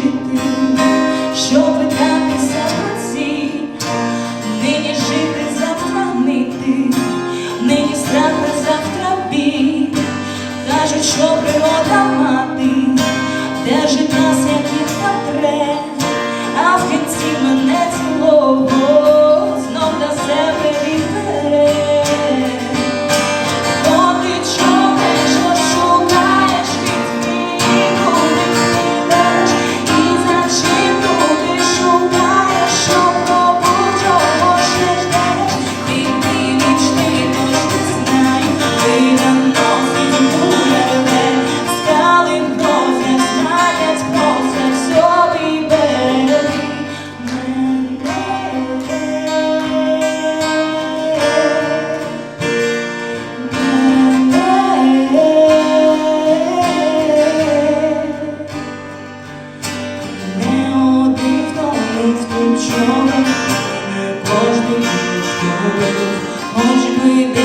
жити, що питатися про нині жити, завтра нити, нині страх на завтра бій. Кажуть, що природа мати, держить нас, як і потре, а в кінці мене цілого. Хоч би